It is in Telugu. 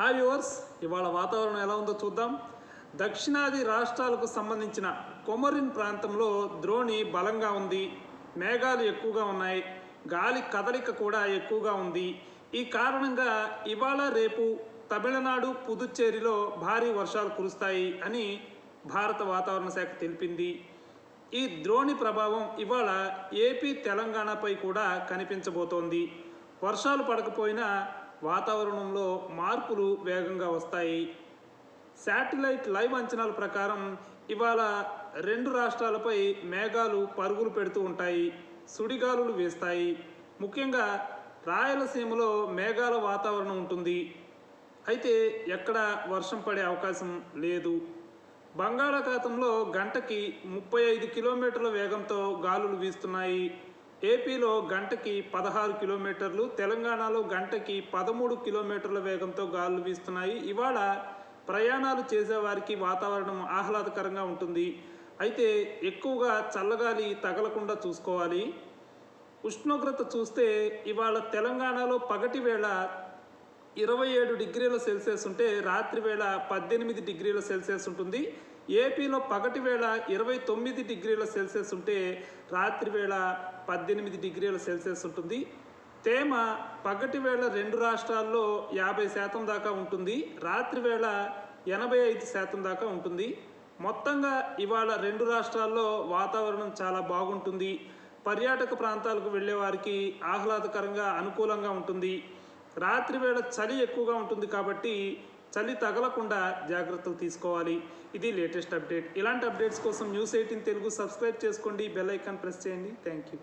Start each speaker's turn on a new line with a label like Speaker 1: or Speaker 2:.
Speaker 1: హాయ్ వ్యూవర్స్ ఇవాళ వాతావరణం ఎలా ఉందో చూద్దాం. దక్షిణాది రాష్ట్రాలకు సంబంధించిన కొమరిన్ ప్రాంతంలో ద్రోణి బలంగా ఉంది. మేఘాలు ఎక్కువగా ఉన్నాయి. గాలి కదలిక కూడా ఎక్కువగా ఉంది. ఈ కారణంగా ఇవాళ రేపు తమిళనాడు పుదుచ్చేరిలో భారీ వర్షాలు కురుస్తాయి అని భారత వాతావరణ శాఖ తెలిపింది. ఈ ద్రోణి ప్రభావం ఇవాళ ఏపీ తెలంగాణపై కూడా కనిపించబోతోంది. వర్షాలు పడకపోయినా వాతావరణంలో మార్పులు వేగంగా వస్తాయి. శాటిలైట్ లైవ్ అంచనాల ప్రకారం ఇవాళ రెండు రాష్ట్రాలపై మేఘాలు పరుగులు పెడుతూ ఉంటాయి. సుడిగాలులు వేస్తాయి. ముఖ్యంగా రాయలసీమలో మేఘాల వాతావరణం ఉంటుంది. అయితే ఎక్కడ వర్షం పడే అవకాశం లేదు. బంగాళాఖాతంలో గంటకి ముప్పై ఐదు కిలోమీటర్ల వేగంతో గాలులు వీస్తున్నాయి. ఏపీలో గంటకి పదహారు కిలోమీటర్లు తెలంగాణలో గంటకి పదమూడు కిలోమీటర్ల వేగంతో గాలులు వీస్తున్నాయి. ఇవాళ ప్రయాణాలు చేసేవారికి వాతావరణం ఆహ్లాదకరంగా ఉంటుంది. అయితే ఎక్కువగా చల్లగాలి తగలకుండా చూసుకోవాలి. ఉష్ణోగ్రత చూస్తే ఇవాళ తెలంగాణలో పగటి వేళ ఇరవై ఏడు డిగ్రీల సెల్సియస్ ఉంటే రాత్రి వేళ పద్దెనిమిది డిగ్రీల సెల్సియస్ ఉంటుంది. ఏపీలో పగటి వేళ ఇరవై తొమ్మిది డిగ్రీల సెల్సియస్ ఉంటే రాత్రి వేళ పద్దెనిమిది డిగ్రీల సెల్సియస్ ఉంటుంది. తేమ పగటి వేళ రెండు రాష్ట్రాల్లో యాభై శాతం దాకా ఉంటుంది. రాత్రి వేళ ఎనభై ఐదు శాతం దాకా ఉంటుంది. మొత్తంగా ఇవాళ రెండు రాష్ట్రాల్లో వాతావరణం చాలా బాగుంటుంది. పర్యాటక ప్రాంతాలకు వెళ్ళే వారికి ఆహ్లాదకరంగా అనుకూలంగా ఉంటుంది. రాత్రి వేళ చలి ఎక్కువగా ఉంటుంది కాబట్టి చలి తగలకుండా జాగ్రత్తలు తీసుకోవాలి. ఇది లేటెస్ట్ అప్డేట్. ఇలాంటి అప్డేట్స్ కోసం న్యూస్ ఎయిటీన్ తెలుగు సబ్స్క్రైబ్ చేసుకోండి. బెల్ ఐకాన్ ప్రెస్ చేయండి. Thank you